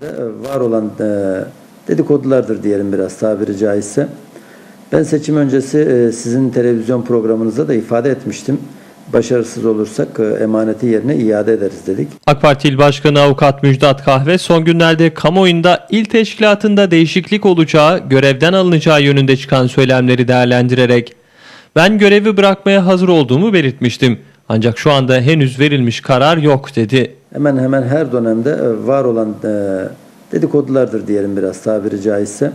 e, var olan e, dedikodulardır diyelim biraz tabiri caizse. Ben seçim öncesi e, sizin televizyon programınızda da ifade etmiştim. Başarısız olursak emaneti yerine iade ederiz dedik. AK Parti İl Başkanı Avukat Müjdat Kahve son günlerde kamuoyunda il teşkilatında değişiklik olacağı, görevden alınacağı yönünde çıkan söylemleri değerlendirerek ben görevi bırakmaya hazır olduğumu belirtmiştim. Ancak şu anda henüz verilmiş karar yok dedi. Hemen hemen her dönemde e, var olan e, dedikodulardır diyelim biraz tabiri caizse.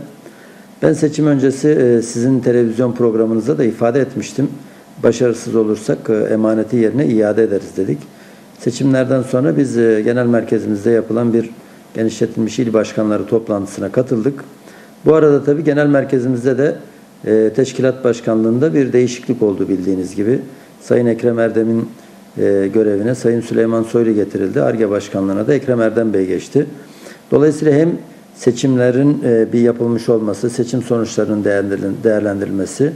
Ben seçim öncesi e, sizin televizyon programınızda da ifade etmiştim. Başarısız olursak emaneti yerine iade ederiz dedik. Seçimlerden sonra biz genel merkezimizde yapılan bir genişletilmiş il başkanları toplantısına katıldık. Bu arada tabii genel merkezimizde de teşkilat başkanlığında bir değişiklik oldu bildiğiniz gibi. Sayın Ekrem Erdem'in e, görevine Sayın Süleyman Soylu getirildi. ARGE Başkanlığı'na da Ekrem Erdem Bey geçti. Dolayısıyla hem seçimlerin e, bir yapılmış olması, seçim sonuçlarının değerlendirilmesi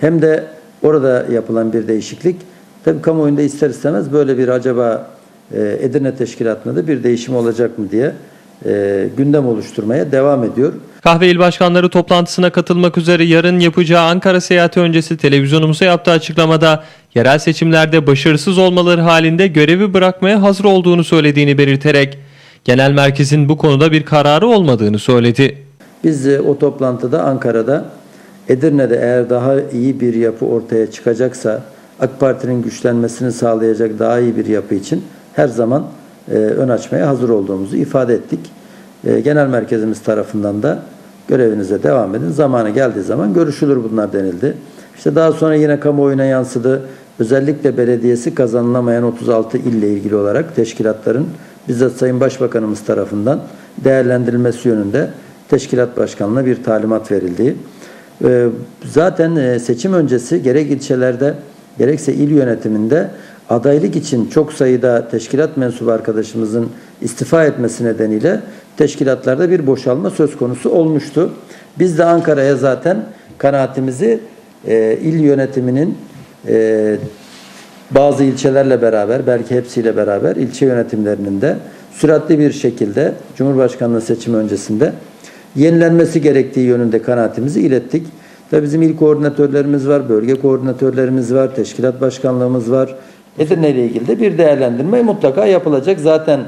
hem de orada yapılan bir değişiklik tabii kamuoyunda ister istemez böyle bir acaba e, Edirne Teşkilatı'nda da bir değişim olacak mı diye gündem oluşturmaya devam ediyor. Kahve İl Başkanları toplantısına katılmak üzere yarın yapacağı Ankara seyahati öncesi televizyonumuza yaptığı açıklamada yerel seçimlerde başarısız olmaları halinde görevi bırakmaya hazır olduğunu söylediğini belirterek genel merkezin bu konuda bir kararı olmadığını söyledi. Biz e, o toplantıda Ankara'da Edirne'de eğer daha iyi bir yapı ortaya çıkacaksa AK Parti'nin güçlenmesini sağlayacak daha iyi bir yapı için her zaman e, ön açmaya hazır olduğumuzu ifade ettik. E, genel merkezimiz tarafından da görevinize devam edin. Zamanı geldiği zaman görüşülür bunlar denildi. İşte daha sonra yine kamuoyuna yansıdı. Özellikle belediyesi kazanılamayan 36 ille ilgili olarak teşkilatların bizzat Sayın Başbakanımız tarafından değerlendirilmesi yönünde teşkilat başkanlığına bir talimat verildiği. Ee, Zaten e, seçim öncesi gerek ilçelerde gerekse il yönetiminde adaylık için çok sayıda teşkilat mensubu arkadaşımızın istifa etmesi nedeniyle teşkilatlarda bir boşalma söz konusu olmuştu. Biz de Ankara'ya zaten kanaatimizi e, il yönetiminin e, bazı ilçelerle beraber, belki hepsiyle beraber ilçe yönetimlerinin de süratli bir şekilde Cumhurbaşkanlığı seçimi öncesinde yenilenmesi gerektiği yönünde kanaatimizi ilettik. Ve bizim il koordinatörlerimiz var, bölge koordinatörlerimiz var, teşkilat başkanlığımız var. Edirne ile ilgili de bir değerlendirme mutlaka yapılacak. Zaten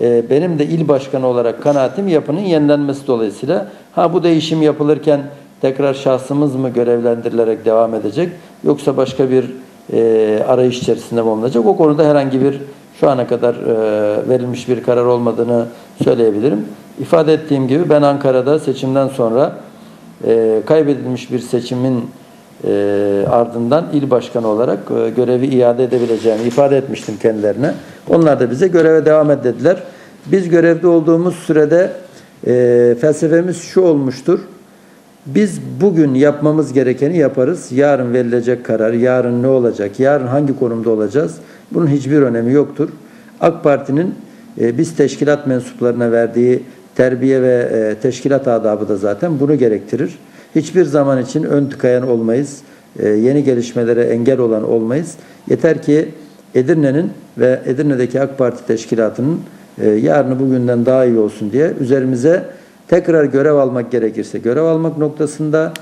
benim de il başkanı olarak kanaatim yapının yenilenmesi dolayısıyla ha bu değişim yapılırken tekrar şahsımız mı görevlendirilerek devam edecek yoksa başka bir e, arayış içerisinde mi olunacak? O konuda herhangi bir şu ana kadar e, verilmiş bir karar olmadığını söyleyebilirim. İfade ettiğim gibi ben Ankara'da seçimden sonra e, kaybedilmiş bir seçimin e, ardından il başkanı olarak e, görevi iade edebileceğimi ifade etmiştim kendilerine. Onlar da bize göreve devam et dediler. Biz görevde olduğumuz sürede e, felsefemiz şu olmuştur. Biz bugün yapmamız gerekeni yaparız. Yarın verilecek karar, yarın ne olacak, yarın hangi konumda olacağız bunun hiçbir önemi yoktur. AK Parti'nin e, biz teşkilat mensuplarına verdiği terbiye ve e, teşkilat adabı da zaten bunu gerektirir. Hiçbir zaman için ön tıkayan olmayız. E, yeni gelişmelere engel olan olmayız. Yeter ki Edirne'nin ve Edirne'deki AK Parti teşkilatının e, yarını bugünden daha iyi olsun diye üzerimize tekrar görev almak gerekirse görev almak noktasında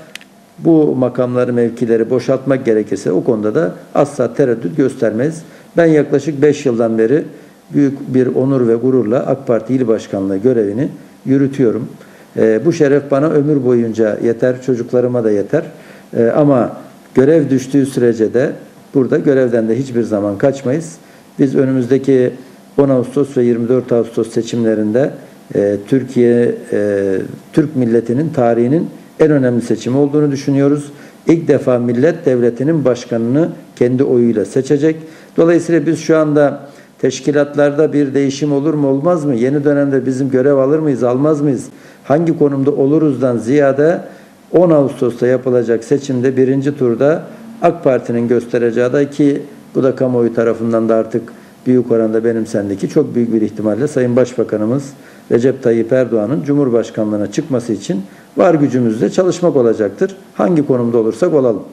bu makamları, mevkileri boşaltmak gerekirse o konuda da asla tereddüt göstermeyiz. Ben yaklaşık 5 yıldan beri büyük bir onur ve gururla AK Parti İl Başkanlığı görevini yürütüyorum. Ee, bu şeref bana ömür boyunca yeter, çocuklarıma da yeter. Ee, ama görev düştüğü sürece de burada görevden de hiçbir zaman kaçmayız. Biz önümüzdeki 10 Ağustos ve 24 Ağustos seçimlerinde e, Türkiye, e, Türk milletinin tarihinin en önemli seçimi olduğunu düşünüyoruz. İlk defa millet devletinin başkanını kendi oyuyla seçecek. Dolayısıyla biz şu anda teşkilatlarda bir değişim olur mu olmaz mı? Yeni dönemde bizim görev alır mıyız almaz mıyız? Hangi konumda oluruzdan ziyade 10 Ağustos'ta yapılacak seçimde birinci turda AK Parti'nin göstereceği aday ki bu da kamuoyu tarafından da artık büyük oranda benimsendi ki çok büyük bir ihtimalle Sayın Başbakanımız Recep Tayyip Erdoğan'ın Cumhurbaşkanlığına çıkması için var gücümüzle çalışmak olacaktır. Hangi konumda olursak olalım.